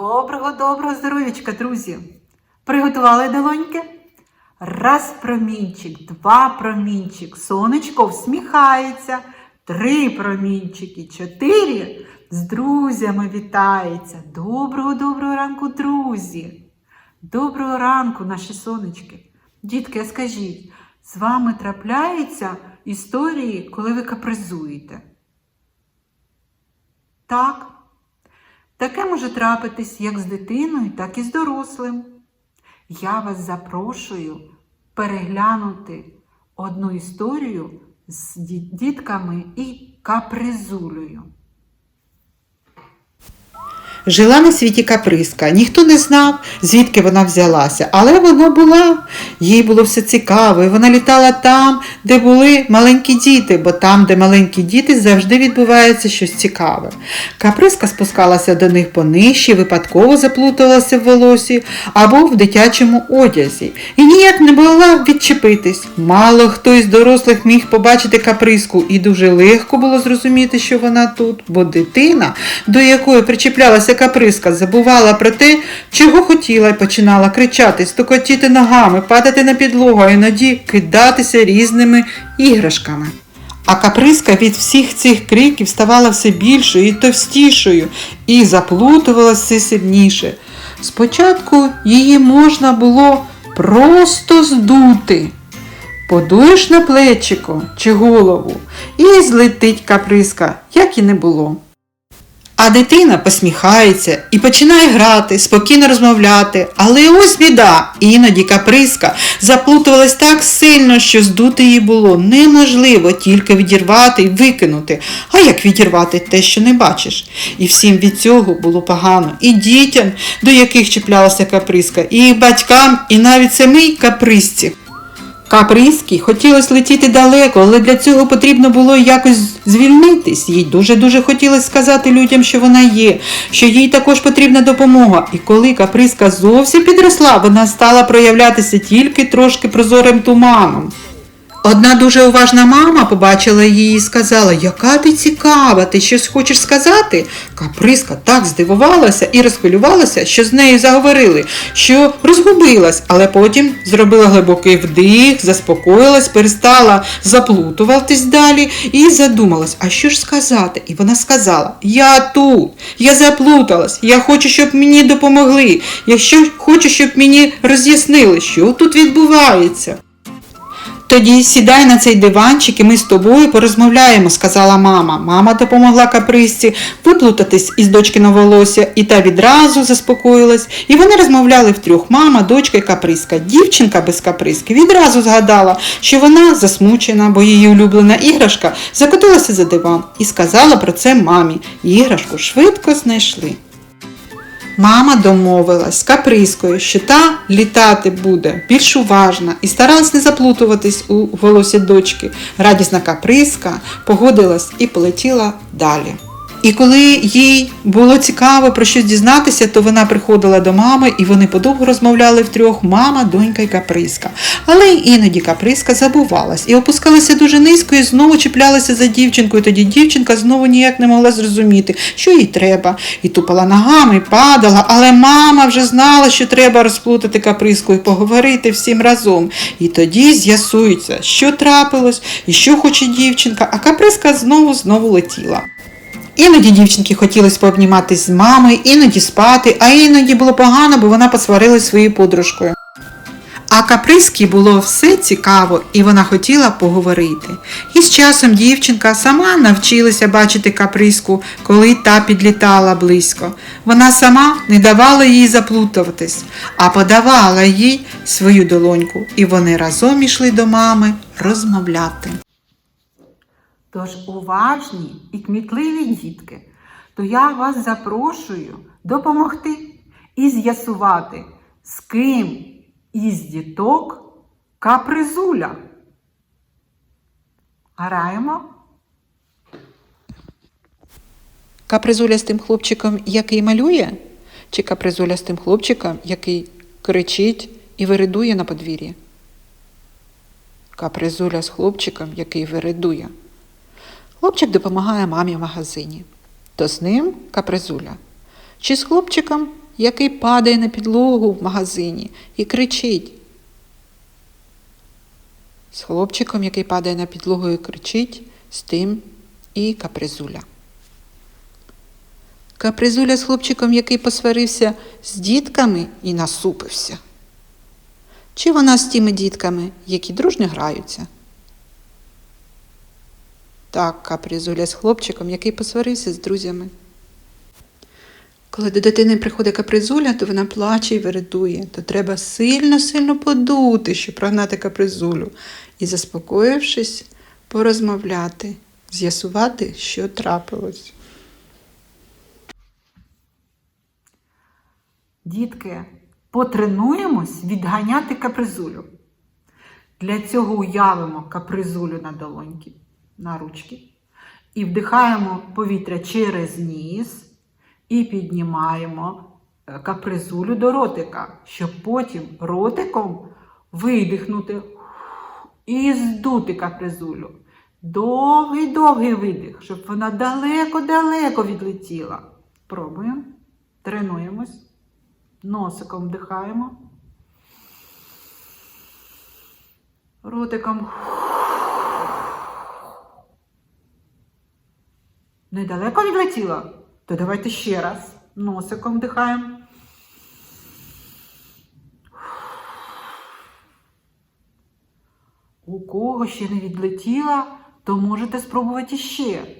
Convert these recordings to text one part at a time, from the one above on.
Доброго, доброго здоров'ячка, друзі! Приготували долоньки? Раз промінчик, два промінчик, сонечко всміхається, три промінчики, чотири з друзями вітається. Доброго, доброго ранку, друзі! Доброго ранку, наші сонечки! Дітки, скажіть, з вами трапляються історії, коли ви капризуєте? Так. Таке може трапитись як з дитиною, так і з дорослим. Я вас запрошую переглянути одну історію з дітками і капризулею. Жила на світі каприска. Ніхто не знав, звідки вона взялася, але вона була. Їй було все цікаво, і вона літала там, де були маленькі діти, бо там, де маленькі діти, завжди відбувається щось цікаве. Каприска спускалася до них понижче, випадково заплуталася в волосі або в дитячому одязі. І ніяк не могла відчепитись. Мало хто із дорослих міг побачити каприску, і дуже легко було зрозуміти, що вона тут, бо дитина, до якої причіплялася каприска, забувала про те, чого хотіла, і починала кричати, стукотіти ногами, падати на підлогу, а іноді кидатися різними іграшками. А каприска від всіх цих криків ставала все більшою і товстішою, і заплутувалася все сильніше. Спочатку її можна було просто здути. Подуєш на плечико чи голову, і злетить каприска, як і не було. А дитина посміхається і починає грати, спокійно розмовляти. Але ось біда, іноді каприска заплутувалась так сильно, що здути її було неможливо тільки відірвати і викинути. А як відірвати те, що не бачиш? І всім від цього було погано. І дітям, до яких чіплялася каприска, і батькам, і навіть самій каприсці. Каприській хотілося летіти далеко, але для цього потрібно було якось звільнитись. Їй дуже-дуже хотілося сказати людям, що вона є, що їй також потрібна допомога. І коли каприска зовсім підросла, вона стала проявлятися тільки трошки прозорим туманом. Одна дуже уважна мама побачила її і сказала, яка ти цікава, ти щось хочеш сказати? Каприска так здивувалася і розхвилювалася, що з нею заговорили, що розгубилась, але потім зробила глибокий вдих, заспокоїлась, перестала заплутуватись далі і задумалась, а що ж сказати? І вона сказала: Я тут, я заплуталась, я хочу, щоб мені допомогли, якщо хочу, щоб мені роз'яснили, що тут відбувається. Тоді сідай на цей диванчик і ми з тобою порозмовляємо, сказала мама. Мама допомогла каприсці виплутатись із дочкиного волосся, і та відразу заспокоїлась. І вони розмовляли втрьох мама, дочка і каприска. Дівчинка без каприски відразу згадала, що вона засмучена, бо її улюблена іграшка закотилася за диван і сказала про це мамі. Іграшку швидко знайшли. Мама домовилась з каприскою, що та літати буде більш уважна і старалась не заплутуватись у волосі дочки. Радісна каприска погодилась і полетіла далі. І коли їй було цікаво про щось дізнатися, то вона приходила до мами, і вони подовго розмовляли втрьох мама, донька і каприска. Але іноді каприска забувалась і опускалася дуже низько і знову чіплялася за дівчинкою. Тоді дівчинка знову ніяк не могла зрозуміти, що їй треба. І тупала ногами, і падала, але мама вже знала, що треба розплутати каприску і поговорити всім разом. І тоді з'ясується, що трапилось і що хоче дівчинка, а каприска знову знову летіла. Іноді дівчинки хотілося пообніматись з мамою, іноді спати, а іноді було погано, бо вона посварилась своєю подружкою. А каприські було все цікаво, і вона хотіла поговорити. І з часом дівчинка сама навчилася бачити каприську, коли та підлітала близько. Вона сама не давала їй заплутуватись, а подавала їй свою долоньку, і вони разом ішли до мами розмовляти. Тож уважні і кмітливі дітки, то я вас запрошую допомогти і з'ясувати, з ким із діток капризуля. Граємо? Капризуля з тим хлопчиком, який малює, чи капризуля з тим хлопчиком, який кричить і виридує на подвір'ї? Капризуля з хлопчиком, який виридує. Хлопчик допомагає мамі в магазині. То з ним капризуля. Чи з хлопчиком, який падає на підлогу в магазині і кричить? З хлопчиком, який падає на підлогу і кричить, з тим і капризуля. Капризуля з хлопчиком, який посварився з дітками і насупився. Чи вона з тими дітками, які дружньо граються? Так, капризуля з хлопчиком, який посварився з друзями. Коли до дитини приходить капризуля, то вона плаче і вередує, то треба сильно-сильно подути, щоб прогнати капризулю, і, заспокоївшись, порозмовляти, з'ясувати, що трапилось. Дітки, потренуємось відганяти капризулю. Для цього уявимо капризулю на долоньки, на ручки. І вдихаємо повітря через ніс і піднімаємо е, капризулю до ротика, щоб потім ротиком видихнути і здути капризулю. Довгий-довгий видих, щоб вона далеко-далеко відлетіла. Пробуємо, тренуємось. Носиком вдихаємо. Ротиком. Недалеко відлетіла? То давайте ще раз. Носиком вдихаємо. У кого ще не відлетіла, то можете спробувати ще.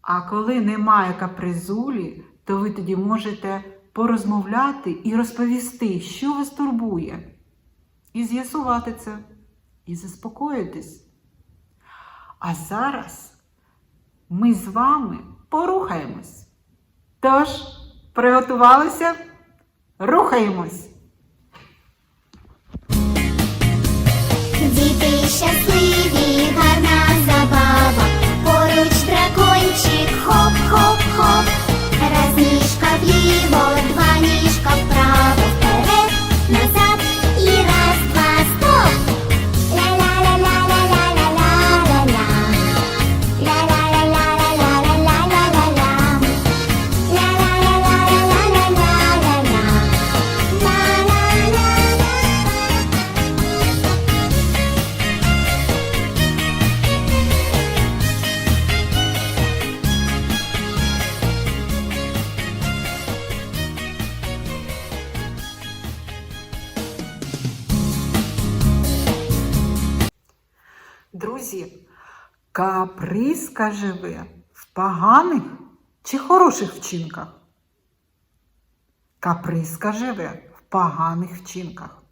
А коли немає капризулі, то ви тоді можете порозмовляти і розповісти, що вас турбує, і з'ясувати це, і заспокоїтись. А зараз ми з вами порухаємось. Тож, приготувалися? Рухаємось! Діти щасливі, капризка живе в поганих чи хороших вчинках? Капризка живе в поганих вчинках.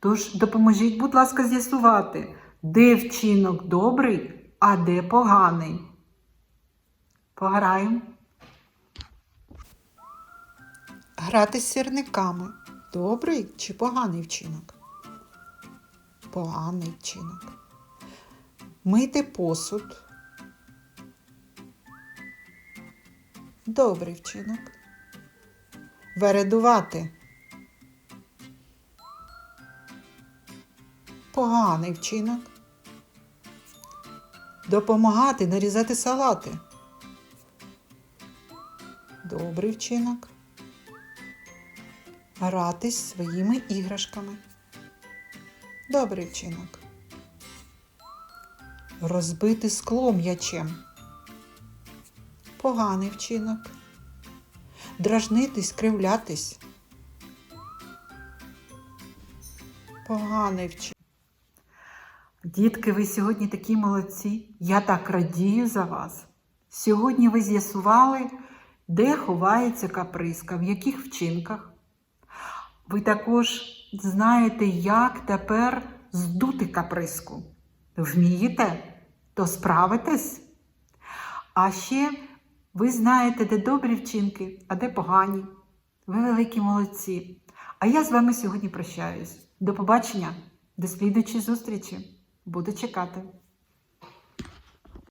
Тож допоможіть, будь ласка, з'ясувати, де вчинок добрий, а де поганий. Пограємо. Грати з сірниками добрий чи поганий вчинок? Поганий вчинок. Мити посуд. Добрий вчинок. Вередувати. Поганий вчинок. Допомагати нарізати салати. Добрий вчинок. Гратись своїми іграшками. Добрий вчинок. Розбити скло м'ячем. Поганий вчинок. Дражнитись, кривлятись. поганий вчитель. Дітки, ви сьогодні такі молодці. Я так радію за вас. Сьогодні ви з'ясували, де ховається каприска, в яких вчинках. Ви також знаєте, як тепер здути каприску. Вмієте? То справитесь? А ще ви знаєте, де добрі вчинки, а де погані. Ви великі молодці. А я з вами сьогодні прощаюсь. До побачення, до слідуючої зустрічі. Буду чекати.